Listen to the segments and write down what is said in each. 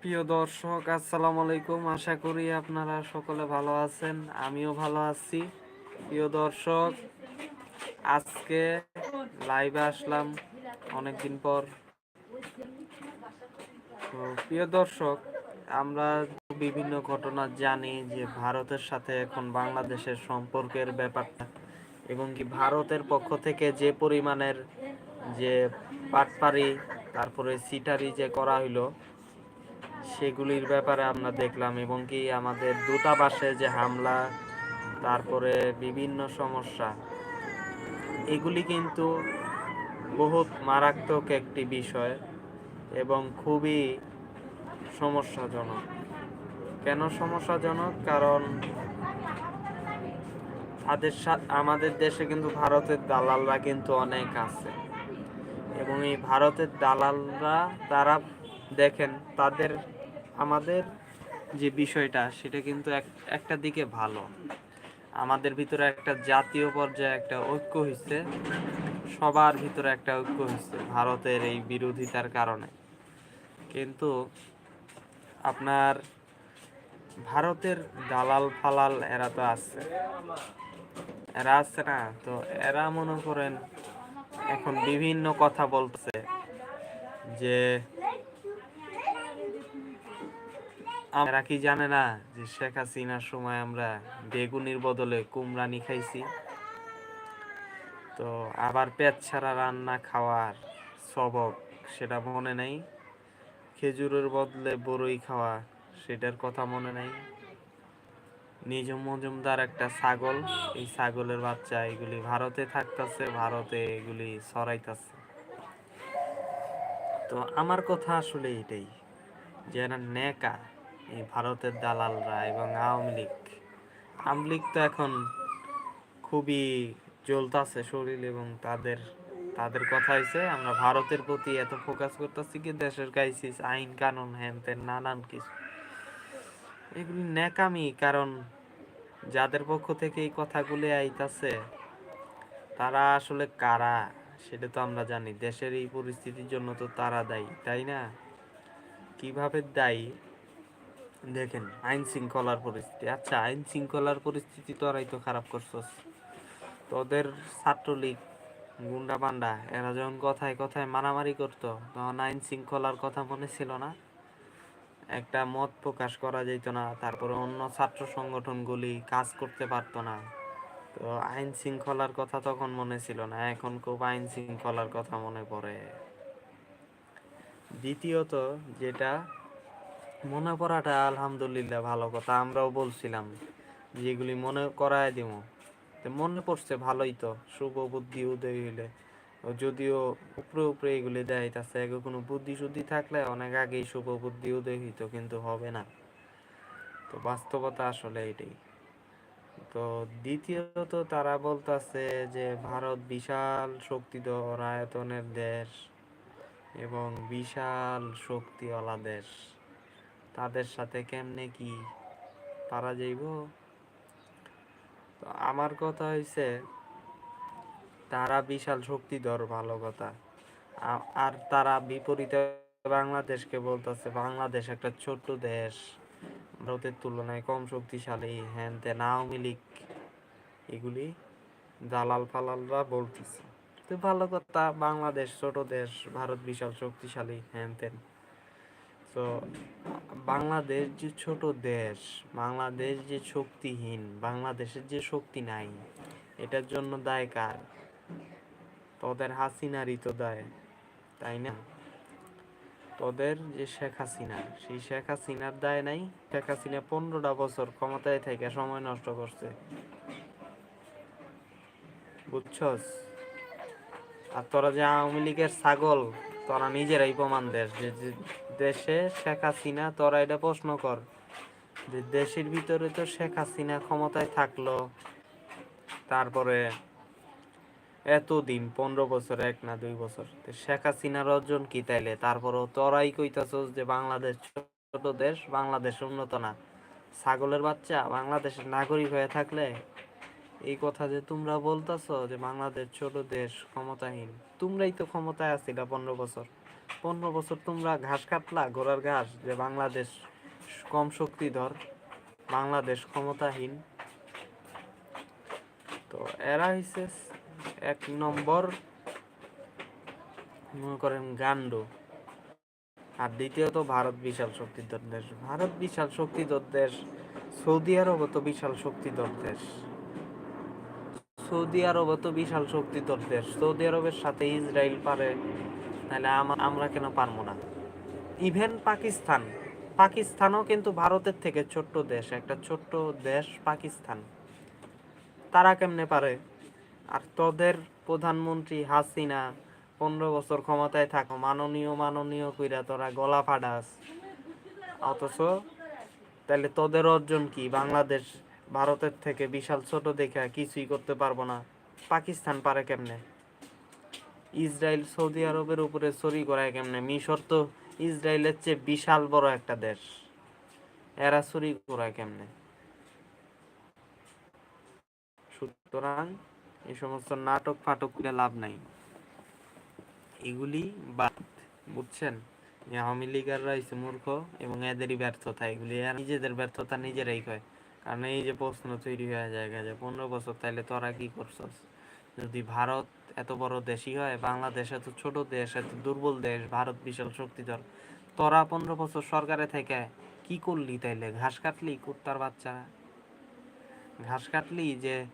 প্রিয় দর্শক, আসসালামু আলাইকুম। আশা করি আপনারা সকলে ভালো আছেন, আমিও ভালো আছি। প্রিয় দর্শক, আজকে লাইভে আসলাম অনেকদিন পর। তো প্রিয় দর্শক, আমরা বিভিন্ন ঘটনা জানি যে ভারতের সাথে এখন বাংলাদেশের সম্পর্কের ব্যাপারটা এবং কি ভারতের পক্ষ থেকে যে পরিমাণের যে পাটপারি তারপরে সিটারি যে করা হইল সেগুলির ব্যাপারে আমরা দেখলাম এবং কি আমাদের দূতাবাসে যে হামলা, তারপরে বিভিন্ন সমস্যা, এগুলি কিন্তু বহুত মারাত্মক একটি বিষয় এবং খুবই সমস্যাজনক। কেন সমস্যাজনক? কারণ তাদের আমাদের দেশে কিন্তু ভারতের দালালরা কিন্তু অনেক আছে এবং এই ভারতের দালালরা, তারা দেখেন তাদের আমাদের যে বিষয়টা, সেটা কিন্তু এক- একটা দিকে ভালো। আমাদের ভিতরে একটা জাতীয় পর্যায়ে একটা ঐক্য হয়েছে সবার ভিতরে একটা ঐক্য হয়েছে ভারতের এই বিরোধিতার কারণে। কিন্তু আপনার ভারতের দালাল ফালাল এরা তো আছে। এরা আছে না? তো এরা মনে করেন এখন বিভিন্ন কথা বলতেছে যে আমরা কি জানে না যে শেখ হাসিনার সময় আমরা বেগুনির বদলে কুমড়ানি খাইছি? তো আবার পেট ছাড়া রান্না খাওয়ার সবক সেটা মনে নেই। খেজুরের বদলে বড়ই খাওয়া সেটার কথা মনে নাই। নিজম মজুমদার একটা ছাগল, এই ছাগলের বাচ্চা এগুলি ভারতে থাকতেছে, ভারতে এগুলি ছড়াইতেছে। তো আমার কথা আসলে এটাই, যে এরা নেকা। ভারতের দালালরা এবং আওয়ামী লীগ। আওয়ামী লীগ তো এখন খুবই জ্বলতাছে শরীর এবং তাদের তাদের কথা হয়েছে আমরা ভারতের প্রতি এত ফোকাস করতেছি কি, দেশের ক্রাইসিস আইন কানুন হ্যান ত্যান নানান কিছু। এগুলি ন্যাকামি, কারণ যাদের পক্ষ থেকে এই কথাগুলি আইতাছে, তারা আসলে কারা, সেটা তো আমরা জানি। দেশের এই পরিস্থিতির জন্য তো তারা দায়ী, তাই না? কীভাবে দায়ী? দেখেন, আইন শৃঙ্খলার পরিস্থিতি। আচ্ছা আইন শৃঙ্খলার পরিস্থিতি তো আরাই তো খারাপ করছস। তোদের ছাত্রলীগ, গুন্ডা পান্ডা এরা যখন কথায় কথায় মারামারি করতো, তখন আইন শৃঙ্খলার কথা মনে ছিল না? একটা মত প্রকাশ করা যেত না, তারপরে অন্য ছাত্র সংগঠনগুলি কাজ করতে পারতো না। তো আইন শৃঙ্খলার কথা তখন মনে ছিল না, এখন খুব আইন শৃঙ্খলার কথা মনে পড়ে। দ্বিতীয়ত যেটা মনে করাটা আলহামদুলিল্লাহ ভালো কথা, আমরাও বলছিলাম যেগুলি মনে করায় দিব মনে পড়ছে ভালোই তো, শুভ বুদ্ধি উদয় হইলে। যদিও উপরে উপরে এগুলি দেখাইতেছে এগো কোনো বুদ্ধি শুদ্ধি থাকলে অনেক আগেই শুভ বুদ্ধি উদয় হইতো, কিন্তু হবে না। তো বাস্তবতা আসলে এটাই। তো দ্বিতীয়ত তারা বলতাছে যে ভারত বিশাল শক্তিধর আয়তনের দেশ এবং বিশাল শক্তিওয়ালা দেশ। তাদের সাথে কেমনে কি পারা যাইব? তো আমার কথা হইছে, তারা বিশাল শক্তিধর, ভালো কথা। আর তারা বিপরীতে বাংলাদেশকে বলতেছে, বাংলাদেশ একটা ছোট্ট দেশ। ভারতের তুলনায় কম শক্তিশালী, হ্যান ত্যান, আওয়ামী লীগ, এগুলি দালাল ফালালরা বলতেছে। তো ভালো কথা, বাংলাদেশ ছোট দেশ, ভারত বিশাল শক্তিশালী, হ্যান ত্যান। তো বাংলাদেশ যে ছোট দেশ, বাংলাদেশ যে শক্তিহীন, বাংলাদেশের যে শক্তি নাই, এটার জন্য দায় কার? তোদের হাসিনারই তো দায়, তাই না? তোদের যে শেখ হাসিনা, সেই শেখ হাসিনার দায় নাই। শেখ হাসিনা পনেরোটা বছর ক্ষমতায় থেকে সময় নষ্ট করছে। বুঝছস? আর তোরা যে আওয়ামী লীগের ছাগল, তোরা নিজেরাই প্রমাণ দেশ যে দেশে শেখ হাসিনা, তোরা এটা প্রশ্ন কর যে দেশের ভিতরে তো শেখ হাসিনা ক্ষমতায় থাকল। তারপরে এতদিন, পনেরো বছর, এক না দুই বছর শেখ হাসিনার অর্জন কি তাইলে? তারপরও তোরাই কইতাছস যে বাংলাদেশ ছোট দেশ, বাংলাদেশ উন্নত না। ছাগলের বাচ্চা, বাংলাদেশের নাগরিক হয়ে থাকলে? এই কথা যে তোমরা বলতাছো যে বাংলাদেশ ছোট দেশ, ক্ষমতাহীন, তোমরাই তো ক্ষমতায় আছিলা পনেরো বছর। পনেরো বছর তোমরা ঘাস কাটলা ঘোড়ার ঘাস, যে বাংলাদেশ কম শক্তিধর, বাংলাদেশ ক্ষমতাহীন। তো এরা হইছে এক নম্বর, মনে করেন গান্ড আর দ্বিতীয়ত ভারত বিশাল শক্তিধর দেশ। ভারত বিশাল শক্তিধর দেশ, সৌদি আরব তো বিশাল শক্তিধর দেশ। সৌদি আরব তো বিশাল শক্তিধর দেশ। সৌদি আরবের সাথে ইসরায়েল পারে তাহলে আমা- আমরা কেন পারব না? ইভেন পাকিস্তান। পাকিস্তানও কিন্তু ভারতের থেকে ছোট্ট দেশ, একটা ছোট্ট দেশ পাকিস্তান। তারা কেমনে পারে? আর তোদের প্রধানমন্ত্রী হাসিনা পনেরো বছর ক্ষমতায় থাকো, মাননীয় মাননীয় কইরা তোরা গলা ফাডাস অথচ তাহলে তোদের অর্জন কি? বাংলাদেশ ভারতের থেকে বিশাল ছোট দেখে কিছুই করতে পারব না। পাকিস্তান পারে কেমনে? ইসরায়েল, সৌদি আরবের উপরে চুরি করায় কেমনে? মিশর তো ইসরায়েলের চেয়ে বিশাল বড় একটা দেশ। এরা চুরি করায় কেমনে? সুতরাং এই সমস্ত নাটক ফাটক করে লাভ নাই। এগুলি বাদ, বুঝছেন? আওয়ামী লীগাররা হইছে মূর্খ এবং এদেরই ব্যর্থতা। এগুলি আর নিজেদের ব্যর্থতা নিজেরাই কয়। কারণ এই যে প্রশ্ন তৈরি হয়ে যায় যে পনেরো বছর তাহলে তোরা কি করছস? যদি ভারত এত বড় দেশই হয়, বাংলাদেশ এত ছোট দেশ, এত দুর্বল দেশ, ভারত বিশাল শক্তিধর। তোরা পনেরো বছর সরকারে থেকে কি করলি তাইলে? ঘাস কাটলি কুত্তার বাচ্চারা? ঘাস কাটলি যে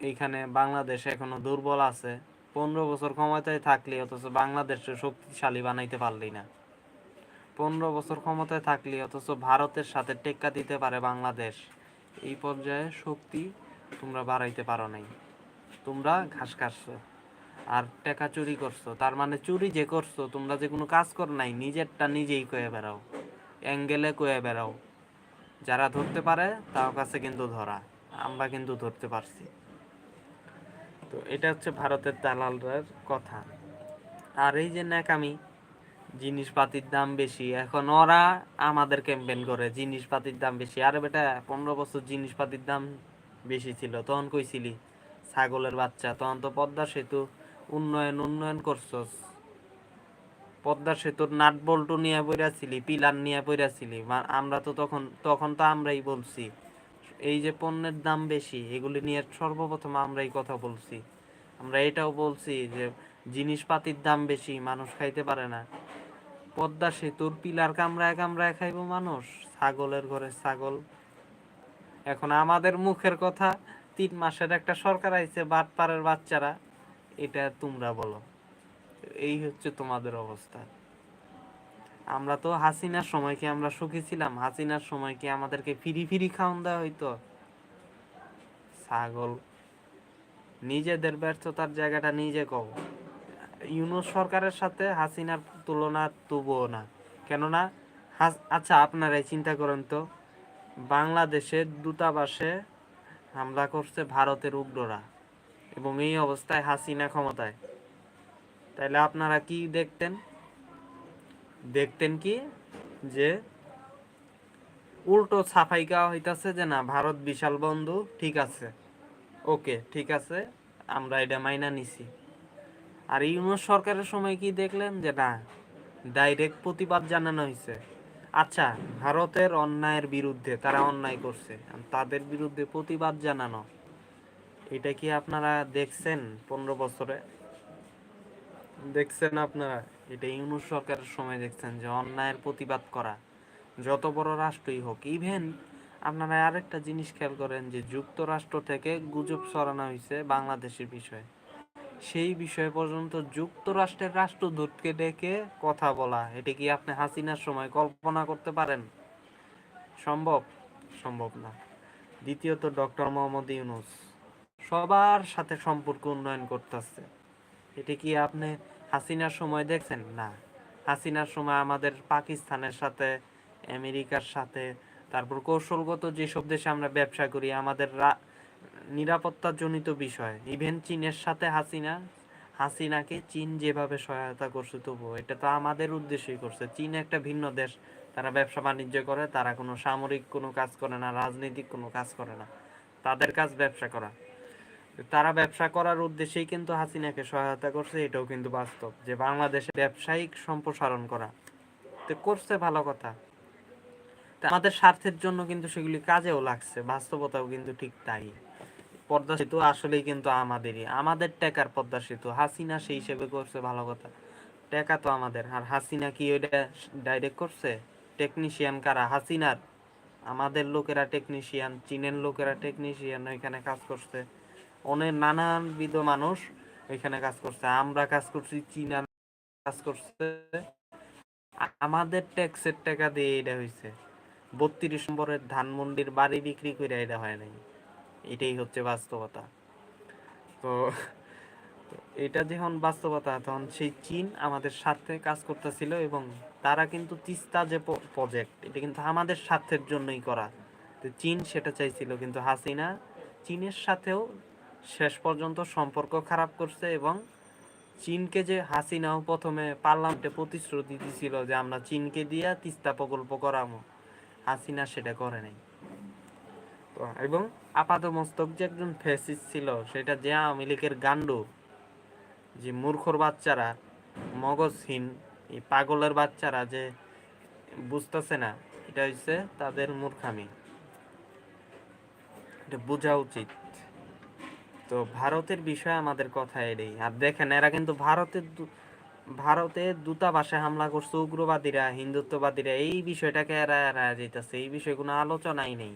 এইখানে বাংলাদেশ এখনও দুর্বল আছে, পনেরো বছর ক্ষমতায় থাকলি অথচ বাংলাদেশকে শক্তিশালী বানাইতে পারলি না। পনেরো বছর ক্ষমতায় থাকলি অথচ ভারতের সাথে টেক্কা দিতে পারে বাংলাদেশ। এই পর্যায়ে শক্তি তোমরা বাড়াইতে পারো নাই। তোমরা ঘাস কাটছো। আর টাকা চুরি করছ, তার মানে চুরি যে করছ, তোমরা যে কোনো কাজ কর নাই, নিজেরটা নিজেই কয়ে বেড়াও, অ্যাঙ্গেলে কয়ে বেড়াও। যারা ধরতে পারে, তার কাছে কিন্তু ধরা, আমরা কিন্তু ধরতে পারছি। তো এটা হচ্ছে ভারতের দালালদের কথা। আর এই যে ন্যাকামি, জিনিসপাতির দাম বেশি, এখন ওরা আমাদের ক্যাম্পেন করে, জিনিসপাতির দাম বেশি। আরে বেটা, পনেরো বছর জিনিসপাতির দাম বেশি ছিল, তখন কইছিলি, ছাগলের বাচ্চা, তখন তো পদ্মা সেতু। উন্নয়ন উন্নয়ন করছস। পদ্মা সেতুর নাট বল্টু নিয়ে পড়াছিলি পিলার নিয়ে পড়াছিলি আমরা তো তখন তখন তো আমরাই বলছি। এই যে পণ্যের দাম বেশি, এগুলি নিয়ে সর্বপ্রথম আমরাই কথা বলছি। আমরা এটাও বলছি যে জিনিসপাতির দাম বেশি, মানুষ খাইতে পারে না। পদ্মা সেতুর পিলার কামড়ায় কামড়ায় খাইব মানুষ, ছাগলের ঘরে ছাগল। এখন আমাদের মুখের কথা, তিন মাসের একটা সরকার আইছে, বাটপাড়ের বাচ্চারা। এটা তোমরা বলো। এই হচ্ছে তোমাদের অবস্থা। আমরা তো হাসিনার সময় কি আমরা সুখী ছিলাম। হাসিনার সময় কি আমাদেরকে ফিরি ফিরি খাওয়ান দেওয়া হইতো। ছাগল, নিজেদের ব্যর্থতার জায়গাটা নিজে কব ইউনুস সরকারের সাথে হাসিনার তুলনা তবুও না। কেননা আচ্ছা আপনারাই চিন্তা করেন তো বাংলাদেশের দূতাবাসে হামলা করছে ভারতের উগ্ররা। এবং এই অবস্থায় হাসিনা ক্ষমতায়। তাইলে আপনারা কি দেখতেন? দেখতেন কি যে উল্টো ছাপাই গাওয়া হইতাছে যে না, ভারত বিশাল বন্ধু, ঠিক আছে। ওকে, ঠিক আছে, আমরা এটা মাইনা নিছি। আর ইউনুস সরকারের সময় কি দেখলেন? যে না ডাইরেক্ট প্রতিবাদ জানানো হয়েছে আচ্ছা ভারতের অন্যায়ের বিরুদ্ধে, তারা অন্যায় করছে, তাদের বিরুদ্ধে প্রতিবাদ জানানো। এটা কি আপনারা দেখছেন পনেরো বছরে? দেখছেন আপনারা? এটা ইউনুস সরকারের সময় দেখছেন যে অন্যায়ের প্রতিবাদ করা যত বড় রাষ্ট্রই হোক। ইভেন আপনারা আরেকটা জিনিস খেয়াল করেন যে যুক্তরাষ্ট্র থেকে গুজব ছড়ানো হয়েছে বাংলাদেশের বিষয়ে। সেই বিষয়ে পর্যন্ত যুক্তরাষ্ট্রের রাষ্ট্রদূতকে ডেকে কথা বলা এটা কি আপনি হাসিনার সময় কল্পনা করতে পারেন? সম্ভব? সম্ভব না। দ্বিতীয়ত ডক্টর মোহাম্মদ ইউনুস। সবার সাথে সম্পর্ক উন্নয়ন করতেছে। এটা কি আপনি হাসিনার সময় দেখছেন? না। হাসিনার সময় আমাদের পাকিস্তানের সাথে, আমেরিকার সাথে, তারপর কৌশলগত যেসব দেশে আমরা ব্যবসা করি, আমাদের নিরাপত্তাজনিত বিষয়। ইভেন চীনের সাথে হাসিনা, হাসিনাকে চীন যেভাবে সহায়তা করছে তবুও, এটা তো আমাদের উদ্দেশ্যেই করছে। চীন একটা ভিন্ন দেশ। তারা ব্যবসা বাণিজ্য করে, তারা কোনো সামরিক কোনো কাজ করে না, রাজনৈতিক কোনো কাজ করে না। তাদের কাজ ব্যবসা করা। তারা ব্যবসা করার উদ্দেশ্যেই কিন্তু হাসিনাকে সহায়তা করছে, এটাও কিন্তু বাস্তব যে বাংলাদেশে ব্যবসায়িক সম্প্রসারণ করা। তো করছে ভালো কথা। আমাদের স্বার্থের জন্য কিন্তু সেগুলি কাজেও লাগছে, বাস্তবতাও কিন্তু ঠিক তাই। পদ্মা সেতু আসলেই কিন্তু আমাদেরই, আমাদের টেকার পদ্মা সেতু, হাসিনা সেই হিসেবে করছে ভালো কথা। টেকা তো আমাদের, আর হাসিনা কি ওইটা ডাইরেক্ট করছে? টেকনিশিয়ান কারা? হাসিনার। আমাদের লোকেরা টেকনিশিয়ান চীনের লোকেরা টেকনিশিয়ান ওইখানে কাজ করছে। অনেক নানানবিধ মানুষ এখানে কাজ করছে। আমরা কাজ করছি, চীনা কাজ করছে। আমাদের ট্যাক্সের টাকা দিয়ে এটা হয়েছে বত্রিশ নম্বরের ধানমন্ডির বাড়ি বিক্রি করে এটা হয় নাই। এটাই হচ্ছে বাস্তবতা। তো এটা যখন বাস্তবতা, তখন সেই চীন আমাদের সাথে কাজ করতেছিল এবং তারা কিন্তু তিস্তা যে প্রজেক্ট এটা কিন্তু আমাদের স্বার্থের জন্যই করা। তো চীন সেটা চাইছিল, কিন্তু হাসিনা চীনের সাথেও শেষ পর্যন্ত সম্পর্ক খারাপ করছে এবং চীনকে যে হাসিনাও প্রথমে পার্লামেন্টে প্রতিশ্রুতি দিছিল যে আমরা চীনকে দিয়া তিস্তা প্রকল্প করাবো হাসিনা সেটা করে নাই। তো, এবং আপাত মস্তক যে একজন ফেসিস ছিল, সেটা যে আওয়ামী লীগের গান্ডু যে মূর্খর বাচ্চারা, মগজহীন, এই পাগলের বাচ্চারা যে বুঝতেছে না, এটা হচ্ছে তাদের মূর্খামি। এটা বোঝা উচিত। তো ভারতের বিষয়ে আমাদের কথা এটাই। আর দেখেন, এরা কিন্তু ভারতের ভারতের দূতাবাসে হামলা করছে, উগ্রবাদীরা, হিন্দুত্ববাদীরা, এই বিষয়টাকে এরা এরা যেতেছে এই বিষয়ে কোনো আলোচনাই নেই।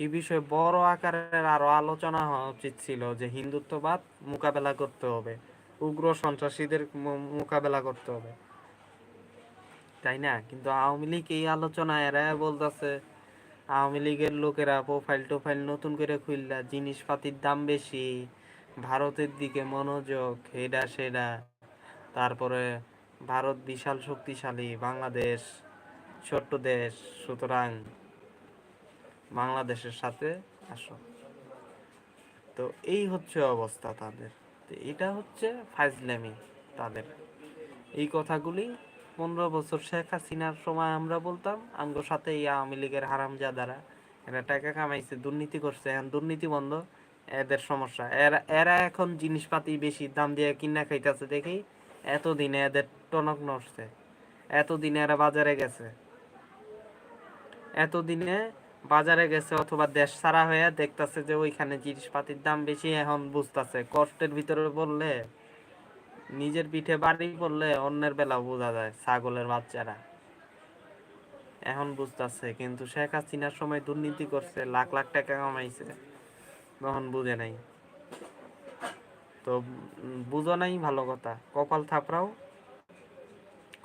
এই বিষয়ে বড় আকারের আরও আলোচনা হওয়া উচিত ছিল যে হিন্দুত্ববাদ মোকাবেলা করতে হবে। উগ্র সন্ত্রাসীদের মোকাবেলা করতে হবে। তাই না? কিন্তু আওয়ামী লীগ এই আলোচনা এরা বলতেছে আওয়ামী লীগের লোকেরা প্রোফাইল টোফাইল নতুন করে খুললা, জিনিসপাতির দাম বেশি, ভারতের দিকে মনোযোগ এটা সেটা তারপরে ভারত বিশাল শক্তিশালী, বাংলাদেশ ছোট্ট দেশ, সুতরাং বাংলাদেশের সাথে আসো। তো এই হচ্ছে অবস্থা তাদের। তো এটা হচ্ছে ফাইজলামি তাদের। এই কথাগুলি পনেরো বছর শেখ হাসিনার সময় আমরা বলতাম আমগোর সাথে এই আওয়ামী লীগের হারামজাদারা। এরা টাকা কামাইছে, দুর্নীতি করছে, এখন দুর্নীতি বন্ধ, এদের সমস্যা। এরা এরা এখন জিনিসপাতি বেশি দাম দিয়ে কিনা খাইতেছে দেখি, এতদিনে এদের টনক নড়ছে। এতদিনে এরা বাজারে গেছে। এতদিনে বাজারে গেছে অথবা দেশ ছাড়া হয়ে দেখতাছে যে ওইখানে জিনিসপাতির দাম বেশি, এখন বুঝতাছে। কষ্টের ভিতরে বললে নিজের পিঠে বাড়ি পড়লে অন্যের বেলা বোঝা যায় ছাগলের বাচ্চারা। এখন বুঝতাছে, কিন্তু শেখ হাসিনার সময় দুর্নীতি করছে, লাখ লাখ টাকা কামাইছে। তখন বুঝে নাই। তো বুঝো নাই ভালো কথা, কপাল থাপড়াও।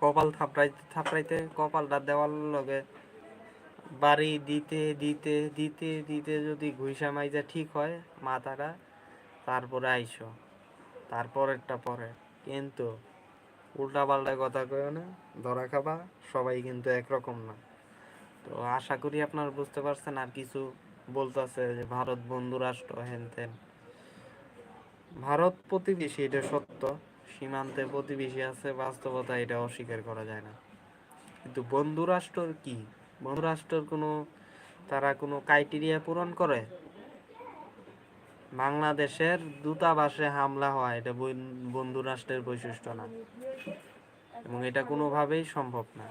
কপাল থাপড়াইতে থাপড়াইতে কপালটা দেওয়ার লগে বাড়ি দিতে দিতে দিতে দিতে যদি ঘুষা মাইজা ঠিক হয় মাথাটা, তারপরে আইসো। তারপরেরটা পরে। কিন্তু উল্টা পাল্টা কথা কইও না, ধরা খাবা, সবাই কিন্তু একরকম না। তো আশা করি আপনারা বুঝতে পারছেন আর কিছু বলতেছে যে ভারত বন্ধু রাষ্ট্র হেন তেন। ভারত প্রতিবেশী, এটা সত্য, সীমান্তে প্রতিবেশী আছে, বাস্তবতা এটা অস্বীকার করা যায় না। কিন্তু বন্ধু রাষ্ট্র কি? বন্ধু রাষ্ট্রের কোনো, তারা কোনো ক্রাইটেরিয়া পূরণ করে? বাংলাদেশের দূতাবাসে হামলা হয়, এটা বন- বন্ধু রাষ্ট্রের বৈশিষ্ট্য না। এবং এটা কোনোভাবেই সম্ভব না।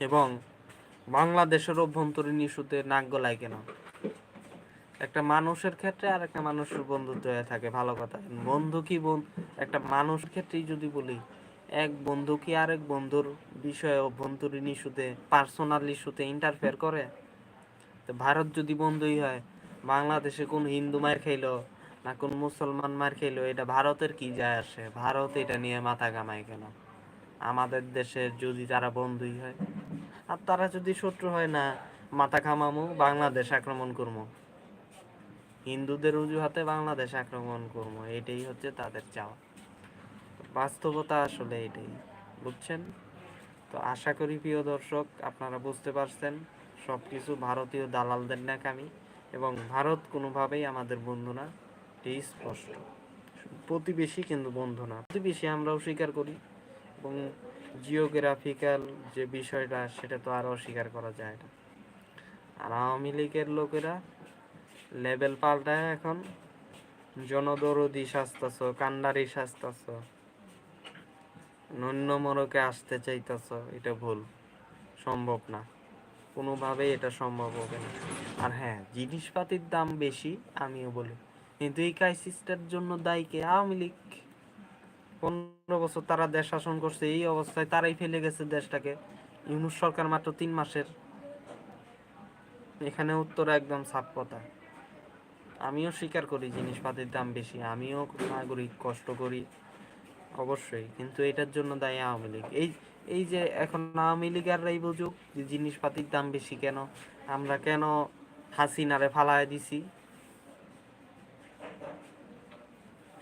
এবং বাংলাদেশের অভ্যন্তরীণ ইস্যুতে নাক গলায় কেন? একটা মানুষের ক্ষেত্রে আর একটা মানুষের বন্ধুত্ব হয়ে থাকে, ভালো কথা। বন্ধু কি একটা মানুষ ক্ষেত্রেই যদি বলি, এক বন্ধু কি আরেক বন্ধুর বিষয়ে অভ্যন্তরীণ ইস্যুতে পার্সোনাল ইস্যুতে ইন্টারফেয়ার করে? তো ভারত যদি বন্ধুই হয় বাংলাদেশে কোন হিন্দু মার খাইলো না কোন মুসলমান মার খাইলো, এটা ভারতের কি যায় আসে? ভারত এটা নিয়ে মাথা কামায় কেন? আমাদের দেশে যদি তারা বন্ধুই হয়, আর তারা যদি শত্রু হয় না, মাথা খামামু বাংলাদেশ আক্রমণ করব হিন্দুদের অজুহাতে বাংলাদেশ আক্রমণ করব এটাই হচ্ছে তাদের চাওয়া। বাস্তবতা আসলে এটাই, বুঝছেন? তো আশা করি প্রিয় দর্শক, আপনারা বুঝতে পারছেন সব কিছু ভারতীয় দালালদের নাকামি এবং ভারত কোনোভাবেই আমাদের বন্ধু না এটি স্পষ্ট। প্রতিবেশী কিন্তু বন্ধু না। প্রতিবেশী আমরাও স্বীকার করি এবং জিওগ্রাফিক্যাল যে বিষয়টা, সেটা তো আর অস্বীকার করা যায় না। আর আওয়ামী লীগের লোকেরা লেভেল পাল্টায় এখন। জনদরদি সাজতাছ, কান্ডারি সাজতাছ নন্য মরকে আসতে চাইতাছ, এটা ভুল, সম্ভব না। কোনোভাবেই এটা সম্ভব হবে না। আর হ্যাঁ জিনিসপাতির দাম বেশি, আমিও বলি। কিন্তু এই ক্রাইসিসটার জন্য দায়ী কে? আওয়ামী লীগ। পনেরো বছর তারা দেশ শাসন করছে, এই অবস্থায় তারাই ফেলে গেছে দেশটাকে। ইউনুস সরকার মাত্র তিন মাসের। এখানে উত্তর একদম সাপ কথা। আমিও স্বীকার করি জিনিসপাতির দাম বেশি, আমিও নাগরিক কষ্ট করি। অবশ্যই, কিন্তু এটার জন্য দায়ী আওয়ামী লীগ। এই এই যে এখন আওয়ামী লীগ লীগাররাই বুঝুক যে জিনিসপাতির দাম বেশি কেন, আমরা কেন হাসিনারে ফালায় দিছি?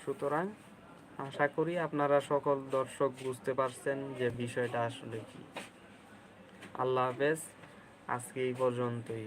সুতরাং আশা করি আপনারা সকল দর্শক বুঝতে পারছেন যে বিষয়টা আসলে কি। আল্লাহ হাফেজ, আজকে এই পর্যন্তই।